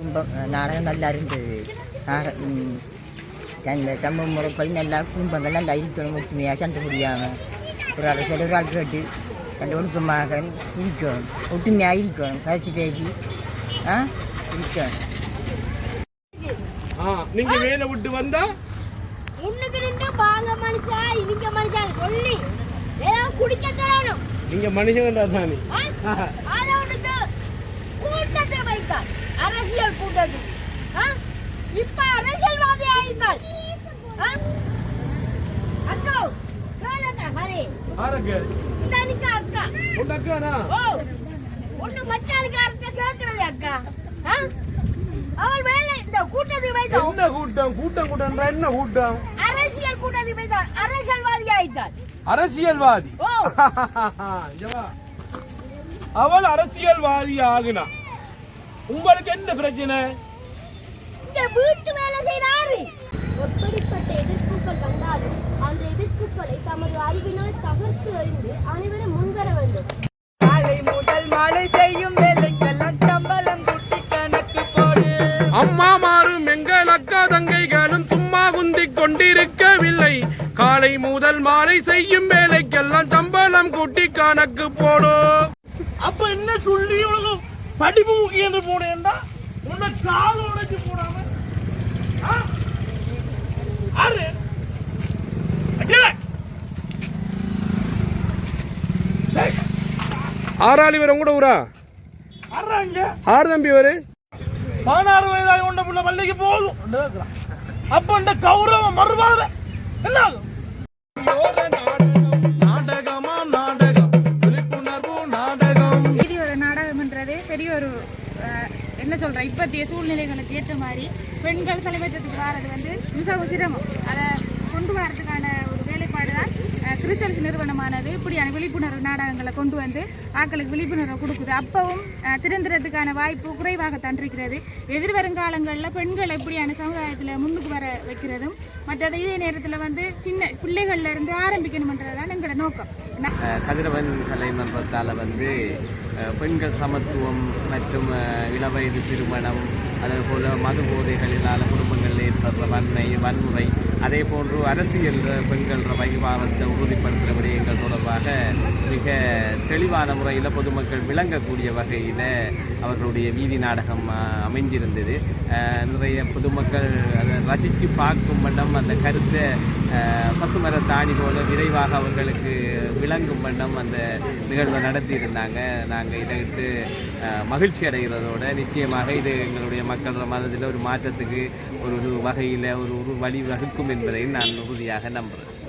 குடும்பம் நாடகம் நல்லா இருந்தது நாக- ம், நல்ல சமூக முறைப்படி நல்லா குடும்பங்கள் நல்லா இருக்கணும் ஒற்றுமையாக சண்டை முடியாமல் ஒரு ஆள் சில ஒரு ஆள் கேட்டு நல்ல ஒழுக்கமாக இருக்கணும் ஒற்றுமையாக இருக்கணும் கதைச்சி பேசி ஆ இருக்கணும். ஆ நீங்க வேலை விட்டு வந்தா? முன்னுக்கு நின்று வாங்க மனுஷா இவங்க மனுஷா சொல்லி ஏதோ குடிக்க தரணும். நீங்க மனுஷங்கண்டா தானே ஆ? அதை உனக்கு கூட்டத்தை வைத்தார் அரசியல் கூட்டத்தில் ஆ? இப்ப அரசியல்வாதி ஆயிட்டார் ஆ? அக்கா கேளுங்க, ஹரி. ஆரங்க அன்னைக்கு அக்கா உண்டக்கானா ஓ ஒண்ணு கேட்கறது அக்கா. ஆ? அவள் வேலை இந்த கூட்டத்தை வைத்தோம். என்ன கூட்டம்? கூட்டம் கூட்டம்ன்றா என்ன கூட்டம்? அரசியல் கூட்டத்தை வைத்தார் அரசியல்வாதி. அவள் ஆகுனா. உங்களுக்கு என்ன பிரச்சனை? இந்த வீட்டு வேலை செய்யறாரு எப்படிப்பட்ட எதிர்ப்புகள் வந்தாலும் அந்த எதிர்ப்புகளை தமது அறிவினால் தகர்த்து எறிந்து அனைவரும் முன்வர வேண்டும். காலை முதல் மாலை செய்யும் வேலைக்கெல்லாம் சம்பளம் குட்டி கணக்கு போடு. அம்மா மாறும் எங்கள் அக்கா தங்கைகளும் சும்மா குந்திக் கொண்டிருக்கவில்லை. காலை முதல் மாலை செய்யும் வேலைக்கெல்லாம் சம்பளம் கூட்டி கணக்கு போடும் அப்ப என்ன சொல்லி உனக்கு படிப்பு முக்கியம் என்று போனேன்டா உன்னை கால உடைச்சு போடாம? ஆறு. ஆறாளி வர கூட ஊரா? ஆறு தம்பி வரு பதினாறு வயதாகி கொண்ட புள்ள பள்ளிக்கு போதும். அப்ப இந்த கௌரவம் மறுவாத. என்ன ஆகும்? பெரிய ஒரு என்ன சொல்ற இப்பத்திய சூழ்நிலைகளுக்கு ஏற்ற மாதிரி பெண்கள் தலைமைத்துவத்துக்கு வர்றது வந்து மிகவும் சிரமம். அதை கொண்டு வரதுக்கான ஒரு தான் கிறிஸ்டல்ஸ் நிறுவனமானது இப்படியான விழிப்புணர்வு நாடகங்களை கொண்டு வந்து ஆட்களுக்கு விழிப்புணர்வு கொடுக்குது. அப்பவும் அஹ், திருந்துறதுக்கான வாய்ப்பு குறைவாகத்தான் இருக்கிறது. எதிர்வருங்காலங்களில் பெண்கள் எப்படியான சமுதாயத்தில் முன்னுக்கு வர வைக்கிறதும் மற்றது இதே நேரத்தில் வந்து சின்ன பிள்ளைகள்ல இருந்து ஆரம்பிக்கணும்ன்றது தான் எங்களோட நோக்கம். கதிரவன் கலை மன்றத்தால் வந்து பெண்கள் சமத்துவம் மற்றும் இளவயது திருமணம் அதே போல் மது போதைகளினால் குடும்ப சொல்கிற வன்மை வன்முறை அதே போன்று அரசியல் பெண்கள் வைவாரத்தை உறுதிப்படுத்துகிற விடயங்கள் தொடர்பாக மிக தெளிவான முறையில் பொதுமக்கள் விளங்கக்கூடிய வகையில் அவர்களுடைய வீதி நாடகம் அமைஞ்சிருந்தது. நிறைய பொதுமக்கள் அதை ரசித்து பார்க்கும் வண்ணம் அந்த கருத்தை பசுமர தாணி போல விரைவாக அவர்களுக்கு விளங்கும் வண்ணம் அந்த நிகழ்வை நடத்தியிருந்தாங்க. நாங்கள் இதை இட்டு மகிழ்ச்சி அடைகிறதோட நிச்சயமாக இது எங்களுடைய மக்களோட மனதில் ஒரு மாற்றத்துக்கு ஒரு வகையில் ஒரு ஒரு வழி வகுக்கும் என்பதை நான் உறுதியாக நம்புகிறேன்